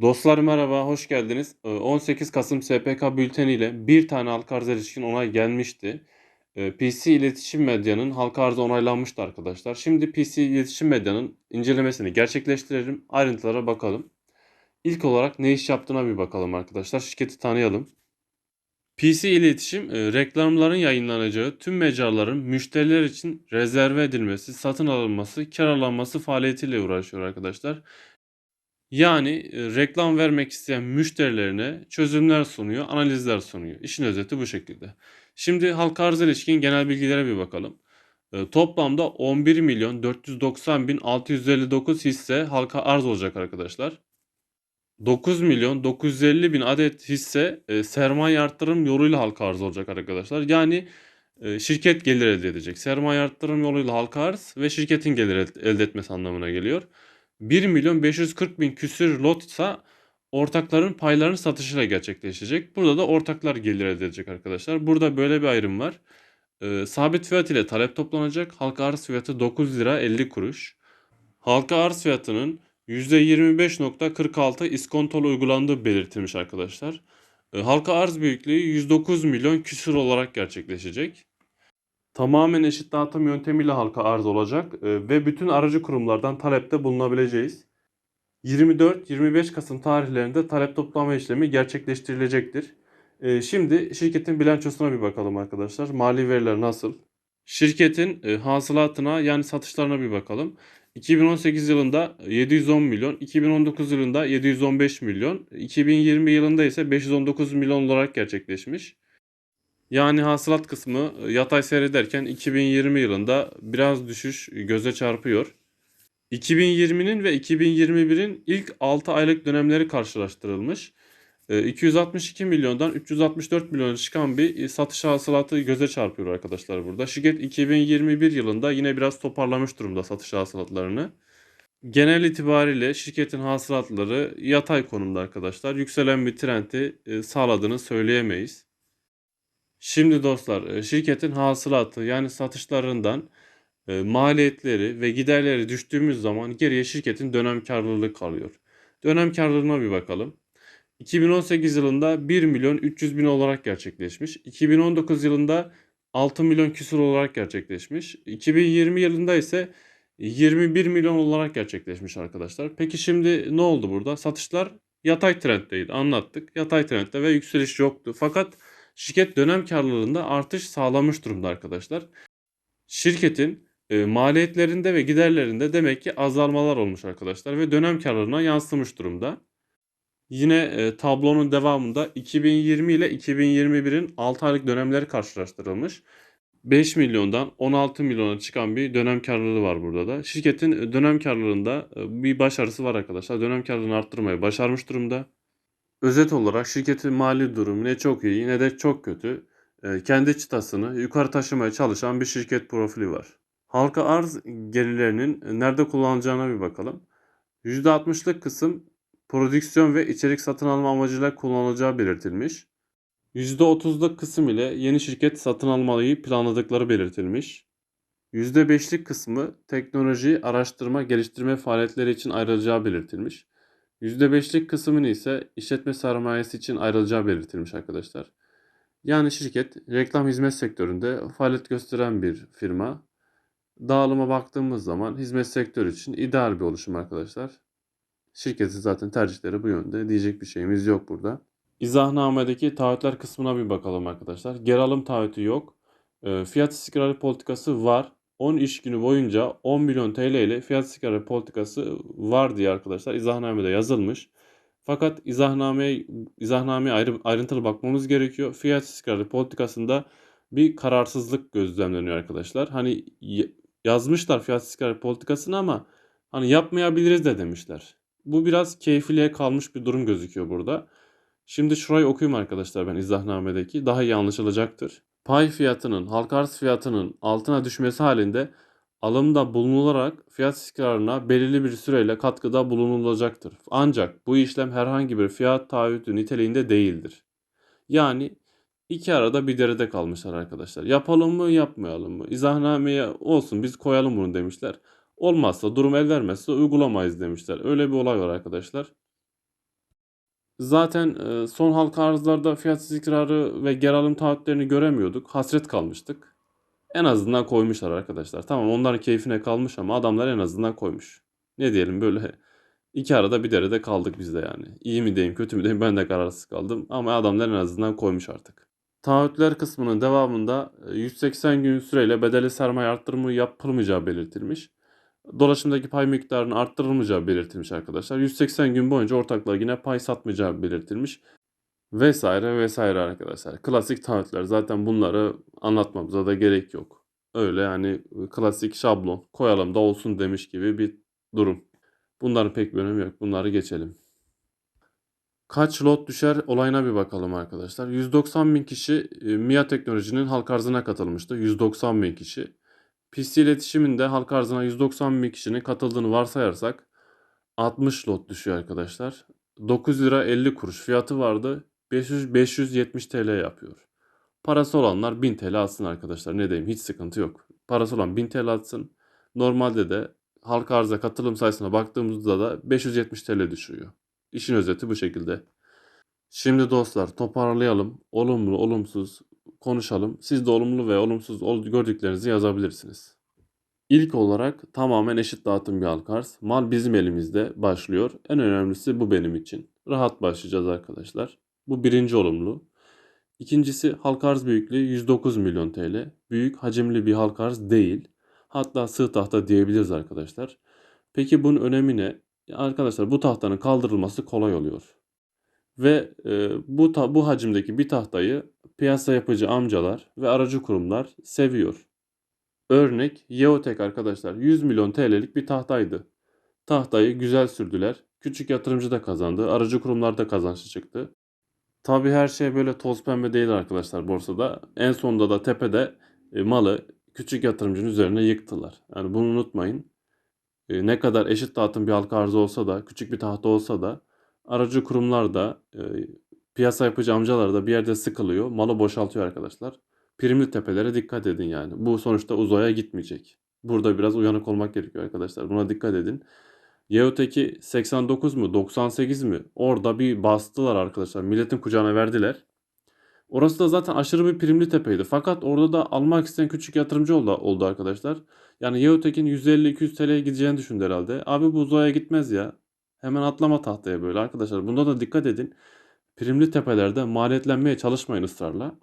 Dostlar merhaba, hoş geldiniz. Eee, 18 Kasım SPK bülteni ile bir tane halka arza ilişkin onay gelmişti. Eee, PC İletişim Medya'nın halka arzı onaylanmıştı arkadaşlar. Şimdi PC İletişim Medya'nın incelemesini gerçekleştirelim. Ayrıntılara bakalım. İlk olarak ne iş yaptığına bir bakalım arkadaşlar. Şirketi tanıyalım. PC İletişim, eee, reklamların yayınlanacağı tüm mecraların müşteriler için rezerve edilmesi, satın alınması, kiralanması faaliyetiyle uğraşıyor arkadaşlar. Yani, eee, reklam vermek isteyen müşterilerine çözümler sunuyor, analizler sunuyor. İşin özeti bu şekilde. Şimdi halka arzla ilişkin genel bilgilere bir bakalım. Eee, toplamda 11.490.659 hisse halka arz olacak arkadaşlar. 9.950.000 adet hisse, eee, sermaye arttırım yoluyla halka arz olacak arkadaşlar. Yani, şirket gelir elde edecek. Sermaye arttırım yoluyla halka arz ve şirketin gelir el elde etmesi anlamına geliyor. 1.540.000 küsür lotsa ortakların paylarının satışıyla gerçekleşecek. Burada da ortaklar gelir elde edecek arkadaşlar. Burada böyle bir ayrım var. Eee, sabit fiyat ile talep toplanacak. Halka arz fiyatı 9 lira 50 kuruş. Halka arz fiyatının %25.46 iskontolu uygulandığı belirtilmiş arkadaşlar. Eee, halka arz büyüklüğü 109 milyon küsür olarak gerçekleşecek. Tamamen eşit dağıtım yöntemiyle halka arz olacak eee, ve bütün aracı kurumlardan talepte bulunabileceğiz. 24-25 Kasım tarihlerinde talep toplama işlemi gerçekleştirilecektir. Eee, şimdi şirketin bilançosuna bir bakalım arkadaşlar. Mali veriler nasıl? Şirketin eee, hasılatına yani satışlarına bir bakalım. 2018 yılında 710 milyon, 2019 yılında 715 milyon, 2020 yılında ise 519 milyon olarak gerçekleşmiş. Yani hasılat kısmı e, yatay seyrederken 2020 yılında biraz düşüş göze çarpıyor. 2020'nin ve 2021'in ilk 6 aylık dönemleri karşılaştırılmış. E, 262 milyondan 364 milyona çıkan bir e, satış hasılatı göze çarpıyor arkadaşlar burada. Şirket 2021 yılında yine biraz toparlamış durumda satış hasılatlarını. Genel itibariyle şirketin hasılatları yatay konumda arkadaşlar. Yükselen bir trendi e, sağladığını söyleyemeyiz. Şimdi dostlar e, şirketin hasılatı yani satışlarından e, maliyetleri ve giderleri düştüğümüz zaman geriye şirketin dönem karlılığı kalıyor. Dönem karlılığına bir bakalım. 2018 yılında 1 milyon 300 bin olarak gerçekleşmiş. 2019 yılında 6 milyon küsur olarak gerçekleşmiş. 2020 yılında ise 21 milyon olarak gerçekleşmiş arkadaşlar. Peki şimdi ne oldu burada? Satışlar yatay trenddeydi. Anlattık. Yatay trendde ve yükseliş yoktu. Fakat şirket dönem karlılığında artış sağlamış durumda arkadaşlar. Şirketin e, maliyetlerinde ve giderlerinde demek ki azalmalar olmuş arkadaşlar ve dönem karlılığına yansımış durumda. Yine e, tablonun devamında 2020 ile 2021'in 6 aylık dönemleri karşılaştırılmış. 5 milyondan 16 milyona çıkan bir dönem karlılığı var burada da. Şirketin e, dönem karlılığında e, bir başarısı var arkadaşlar. Dönem karlılığını arttırmayı başarmış durumda. Özet olarak şirketin mali durumu ne çok iyi ne de çok kötü. E, kendi çıtasını yukarı taşımaya çalışan bir şirket profili var. Halka arz gelirlerinin nerede kullanılacağına bir bakalım. %60'lık kısım prodüksiyon ve içerik satın alma amacıyla kullanılacağı belirtilmiş. %30'luk kısım ile yeni şirket satın almayı planladıkları belirtilmiş. %5'lik kısmı teknoloji, araştırma, geliştirme faaliyetleri için ayrılacağı belirtilmiş. %5'lik kısmını ise işletme sermayesi için ayrılacağı belirtilmiş arkadaşlar. Yani şirket reklam hizmet sektöründe faaliyet gösteren bir firma. Dağılıma baktığımız zaman hizmet sektörü için ideal bir oluşum arkadaşlar. Şirketin zaten tercihleri bu yönde. Diyecek bir şeyimiz yok burada. İzahnamedeki taahhütler kısmına bir bakalım arkadaşlar. Geri alım taahhütü yok. E, fiyat istikrarı politikası var. 10 iş günü boyunca 10 milyon TL ile fiyat istikrarı politikası var diye arkadaşlar izahnamede yazılmış. Fakat izahnameye izahnameye ayrı, ayrıntılı bakmamız gerekiyor. Fiyat istikrarı politikasında bir kararsızlık gözlemleniyor arkadaşlar. Hani yazmışlar fiyat istikrarı politikasını ama hani yapmayabiliriz de demişler. Bu biraz keyfiliğe kalmış bir durum gözüküyor burada. Şimdi şurayı okuyayım arkadaşlar ben izahnamedeki. Daha iyi anlaşılacaktır. Pay fiyatının halka arz fiyatının altına düşmesi halinde alımda bulunularak fiyat istikrarına belirli bir süreyle katkıda bulunulacaktır. Ancak bu işlem herhangi bir fiyat taahhütü niteliğinde değildir. Yani iki arada bir derede kalmışlar arkadaşlar. Yapalım mı yapmayalım mı? İzahnameye olsun biz koyalım bunu demişler. Olmazsa durum el vermezse uygulamayız demişler. Öyle bir olay var arkadaşlar. Zaten e, son halka arzlarda fiyat istikrarı ve geri alım taahhütlerini göremiyorduk. Hasret kalmıştık. En azından koymuşlar arkadaşlar. Tamam onların keyfine kalmış ama adamlar en azından koymuş. Ne diyelim böyle iki arada bir derede kaldık biz de yani. İyi mi diyeyim kötü mü diyeyim ben de kararsız kaldım. Ama adamlar en azından koymuş artık. Taahhütler kısmının devamında e, 180 gün süreyle bedeli sermaye arttırımı yapılmayacağı belirtilmiş. Dolaşımdaki pay miktarının arttırılmayacağı belirtilmiş arkadaşlar. 180 gün boyunca ortaklar yine pay satmayacağı belirtilmiş. Vesaire vesaire arkadaşlar. Klasik taahhütler zaten bunları anlatmamıza da gerek yok. Öyle yani klasik şablon koyalım da olsun demiş gibi bir durum. Bunların pek bir önemi yok. Bunları geçelim. Kaç lot düşer olayına bir bakalım arkadaşlar. 190 bin kişi e, MIA Teknoloji'nin halk arzına katılmıştı. 190 bin kişi. PC iletişiminde halk arzına 190 bin kişinin katıldığını varsayarsak 60 lot düşüyor arkadaşlar. 9 lira 50 kuruş fiyatı vardı. 500 570 TL yapıyor. Parası olanlar 1000 TL atsın arkadaşlar. Ne diyeyim hiç sıkıntı yok. Parası olan 1000 TL atsın. Normalde de halk arıza katılım sayısına baktığımızda da 570 TL düşüyor. İşin özeti bu şekilde. Şimdi dostlar toparlayalım. Olumlu, olumsuz konuşalım. Siz de olumlu ve olumsuz ol- gördüklerinizi yazabilirsiniz. İlk olarak tamamen eşit dağıtım bir halk arz. Mal bizim elimizde başlıyor. En önemlisi bu benim için. Rahat başlayacağız arkadaşlar. Bu birinci olumlu. İkincisi halk arz büyüklüğü 109 milyon TL. Büyük hacimli bir halk arz değil. Hatta sığ tahta diyebiliriz arkadaşlar. Peki bunun önemi ne? Arkadaşlar bu tahtanın kaldırılması kolay oluyor. Ve e, bu ta- bu hacimdeki bir tahtayı piyasa yapıcı amcalar ve aracı kurumlar seviyor. Örnek Yeotek arkadaşlar 100 milyon TL'lik bir tahtaydı. Tahtayı güzel sürdüler. Küçük yatırımcı da kazandı. Aracı kurumlar da kazançlı çıktı. Tabii her şey böyle toz pembe değil arkadaşlar borsada. En sonunda da tepede e, malı küçük yatırımcının üzerine yıktılar. Yani bunu unutmayın. E, ne kadar eşit dağıtım bir halka arzı olsa da, küçük bir tahta olsa da aracı kurumlar da, e, piyasa yapıcı amcalar da bir yerde sıkılıyor. Malı boşaltıyor arkadaşlar. Primli tepelere dikkat edin yani. Bu sonuçta uzaya gitmeyecek. Burada biraz uyanık olmak gerekiyor arkadaşlar. Buna dikkat edin. Yeoteki 89 mu 98 mi? Orada bir bastılar arkadaşlar. Milletin kucağına verdiler. Orası da zaten aşırı bir primli tepeydi. Fakat orada da almak isteyen küçük yatırımcı oldu, oldu arkadaşlar. Yani Yeotek'in 150-200 TL'ye gideceğini düşündü herhalde. Abi bu uzaya gitmez ya. Hemen atlama tahtaya böyle arkadaşlar. Bunda da dikkat edin. Primli tepelerde maliyetlenmeye çalışmayın ısrarla.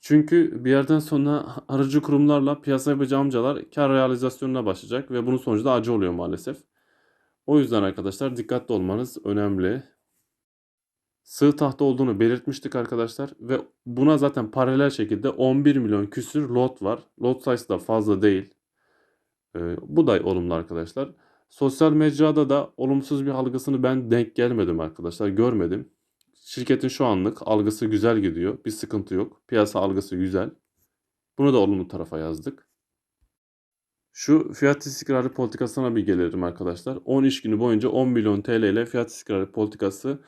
Çünkü bir yerden sonra aracı kurumlarla piyasa yapıcı amcalar kar realizasyonuna başlayacak ve bunun sonucu da acı oluyor maalesef. O yüzden arkadaşlar dikkatli olmanız önemli. Sığ tahta olduğunu belirtmiştik arkadaşlar ve buna zaten paralel şekilde 11 milyon küsür lot var. Lot sayısı da fazla değil. Ee, bu da olumlu arkadaşlar. Sosyal mecrada da olumsuz bir algısını ben denk gelmedim arkadaşlar. Görmedim. Şirketin şu anlık algısı güzel gidiyor. Bir sıkıntı yok. Piyasa algısı güzel. Bunu da olumlu tarafa yazdık. Şu fiyat istikrarı politikasına bir gelelim arkadaşlar. 10 iş günü boyunca 10 milyon TL ile fiyat istikrarı politikası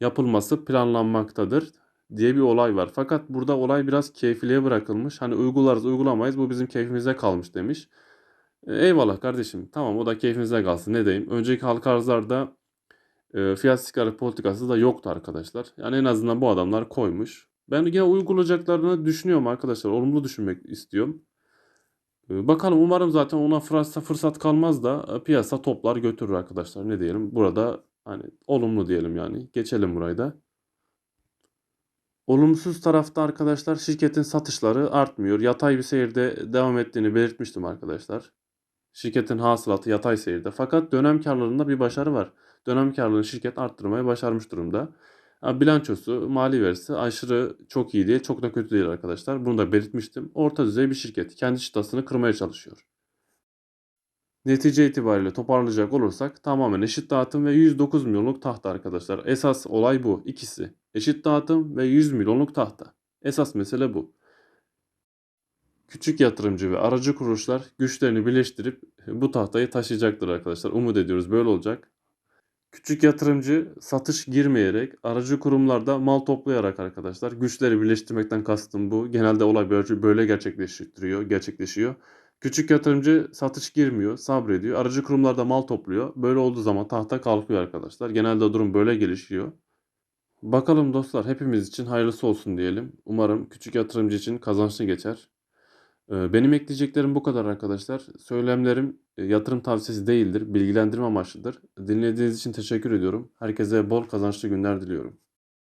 yapılması planlanmaktadır diye bir olay var. Fakat burada olay biraz keyfiliğe bırakılmış. Hani uygularız uygulamayız bu bizim keyfimize kalmış demiş. Eyvallah kardeşim tamam o da keyfinize kalsın ne diyeyim. Önceki halka arzlarda e, fiyat istikrarı politikası da yoktu arkadaşlar. Yani en azından bu adamlar koymuş. Ben yine uygulayacaklarını düşünüyorum arkadaşlar. Olumlu düşünmek istiyorum. E, Bakalım umarım zaten ona fırsat, fırsat kalmaz da e, piyasa toplar götürür arkadaşlar. Ne diyelim? Burada hani olumlu diyelim yani. Geçelim burayı da. Olumsuz tarafta arkadaşlar şirketin satışları artmıyor. Yatay bir seyirde devam ettiğini belirtmiştim arkadaşlar. Şirketin hasılatı yatay seyirde. Fakat dönem karlarında bir başarı var. Dönem karlılığını şirket arttırmayı başarmış durumda. Bilançosu, mali verisi aşırı çok iyi değil, çok da kötü değil arkadaşlar. Bunu da belirtmiştim. Orta düzey bir şirket. Kendi çıtasını kırmaya çalışıyor. Netice itibariyle toparlayacak olursak tamamen eşit dağıtım ve 109 milyonluk tahta arkadaşlar. Esas olay bu. ikisi. Eşit dağıtım ve 100 milyonluk tahta. Esas mesele bu. Küçük yatırımcı ve aracı kuruluşlar güçlerini birleştirip bu tahtayı taşıyacaktır arkadaşlar. Umut ediyoruz böyle olacak. Küçük yatırımcı satış girmeyerek, aracı kurumlarda mal toplayarak arkadaşlar güçleri birleştirmekten kastım bu. Genelde olay böyle, gerçekleştiriyor, gerçekleşiyor. Küçük yatırımcı satış girmiyor, sabrediyor. Aracı kurumlarda mal topluyor. Böyle olduğu zaman tahta kalkıyor arkadaşlar. Genelde durum böyle gelişiyor. Bakalım dostlar hepimiz için hayırlısı olsun diyelim. Umarım küçük yatırımcı için kazançlı geçer. Benim ekleyeceklerim bu kadar arkadaşlar. Söylemlerim yatırım tavsiyesi değildir, bilgilendirme amaçlıdır. Dinlediğiniz için teşekkür ediyorum. Herkese bol kazançlı günler diliyorum.